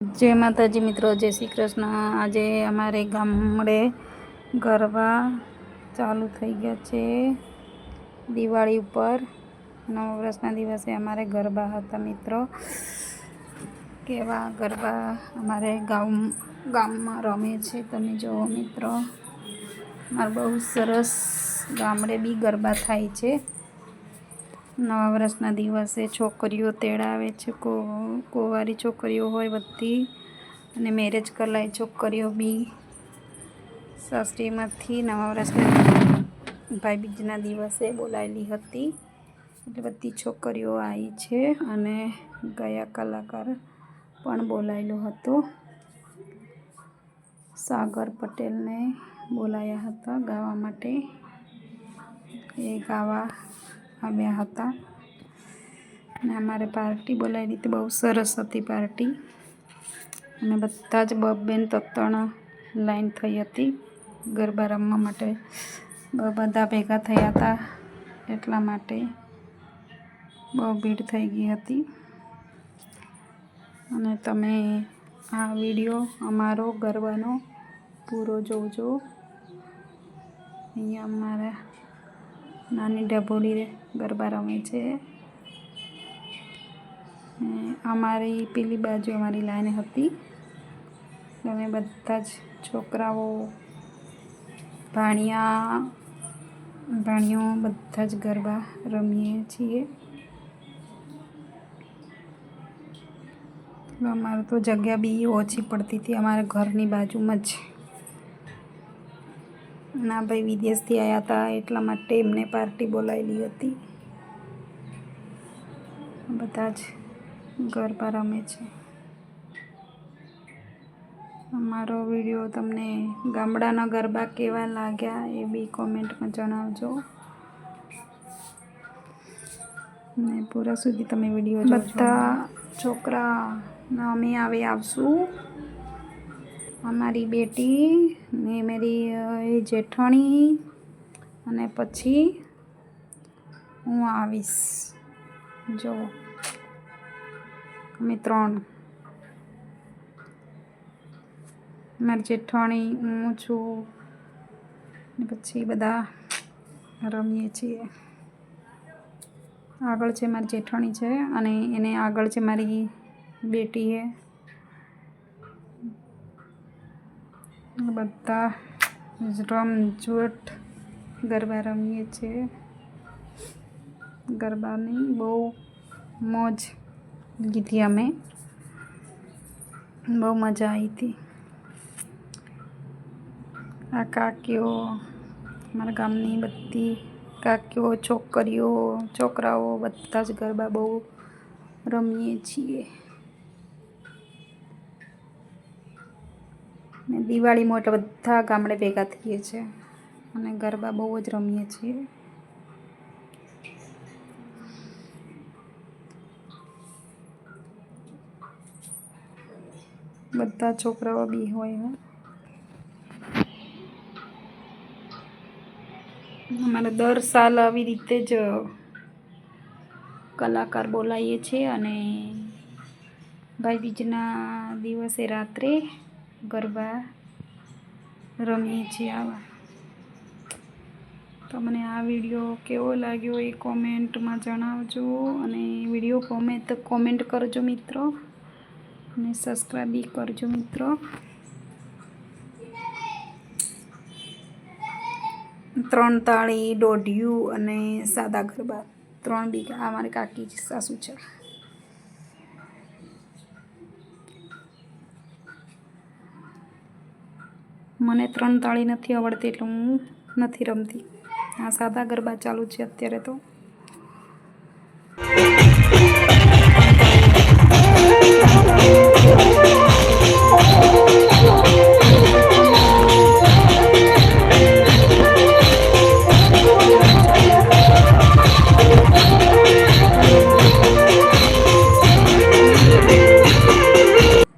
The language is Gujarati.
જય માતાજી મિત્રો, જય શ્રી કૃષ્ણ. આજે અમારે ગામડે ગરબા ચાલુ થઈ ગયા છે દિવાળી ઉપર. નવ વર્ષના દિવસે અમારે ગરબા હતા મિત્રો. કેવા ગરબા અમારે ગામ, ગામમાં રમે છે તમે જુઓ મિત્રો. મારે બહુ સરસ ગામડે બી ગરબા થાય છે. નવા વર્ષના દિવસે છોકરીઓ તેડાવે છે. કો, કુંવારી છોકરીઓ હોય બધી અને મેરેજ કરલાય છોકરીઓ બી. સાસરીમાંથી નવા વર્ષના ભાઈ બીજના દિવસે બોલાયેલી હતી. એટલે બધી છોકરીઓ આવી છે અને ગયા કલાકાર પણ બોલાયેલો હતો. સાગર પટેલને બોલાયા હતા ગાવા માટે. એ ગાવા આવ્યા હતા. અને અમારે પાર્ટી બોલાવી હતી, બહુ સરસ હતી પાર્ટી. અને બધા જ બેન તત્ણ લાઈન થઈ હતી. ગરબા રમવા માટે બધા ભેગા થયા હતા, એટલા માટે બહુ ભીડ થઈ ગઈ હતી. અને તમે આ વીડિયો અમારો ગરબાનો પૂરો જોજો. અહીંયા અમારા નાની ડભોળી ગરબા રમે છે. અમારી પેલી બાજુ અમારી લાઈન હતી. અમે બધા જ છોકરાઓ, ભાણિયા ભાણીઓ બધા જ ગરબા રમીએ છીએ. અમારે તો જગ્યા બી ઓછી પડતી હતી, અમારા ઘરની બાજુમાં જ. ના ભાઈ, વિદેશથી આવ્યા હતા એટલા માટે એમને પાર્ટી બોલાવેલી હતી. બધા જ ગરબા રમે છે. અમારો વીડિયો તમને ગામડાના ગરબા કેવા લાગ્યા એ બી કોમેન્ટમાં જણાવજો. ને પૂરા સુધી તમે વીડિયો બધા છોકરા અમે આવે આવશું. અમારી બેટી ને મારી જેઠણી અને પછી હું આવીશ. જો, અમે ત્રણ. મારી જેઠાણી, હું છું. પછી બધા રમીએ છીએ. આગળ છે મારી જેઠાણી છે અને એને આગળ છે મારી બેટી છે. બધા રમઝટ ગરબા રમીએ છીએ. ગરબાની બહુ મોજ લીધી અમે. બહુ મજા આવી હતી. આ કાકીઓ મારા ગામની બધી કાકીઓ, છોકરીઓ, છોકરાઓ બધા જ ગરબા બહુ રમીએ છીએ. ને દિવાળીમાં એટલે બધા ગામડે ભેગા થઈએ છીએ. અને ગરબા બહુ જ રમીએ છીએ. બધા છોકરાઓ બી હોય હો. અમારે દર સાલ આવી રીતે જ કલાકાર બોલાવીએ છીએ અને ભાઈબીજના દિવસે રાત્રે ગરબા રમીએ છીએ આવા. તમને આ વીડિયો કેવો લાગ્યો એ કોમેન્ટમાં જણાવજો અને વીડિયો ગમે તો કોમેન્ટ કરજો મિત્રો અને સબસ્ક્રાઈબ બી કરજો મિત્રો. ત્રણ તાળી દોઢિયું અને સાદા ગરબા. ત્રણ બી, આ મારી કાકી સાસુ છે. મને ત્રણ તાળી નથી આવડતી એટલે હું નથી રમતી. આ સાદા ગરબા ચાલુ છે અત્યારે તો.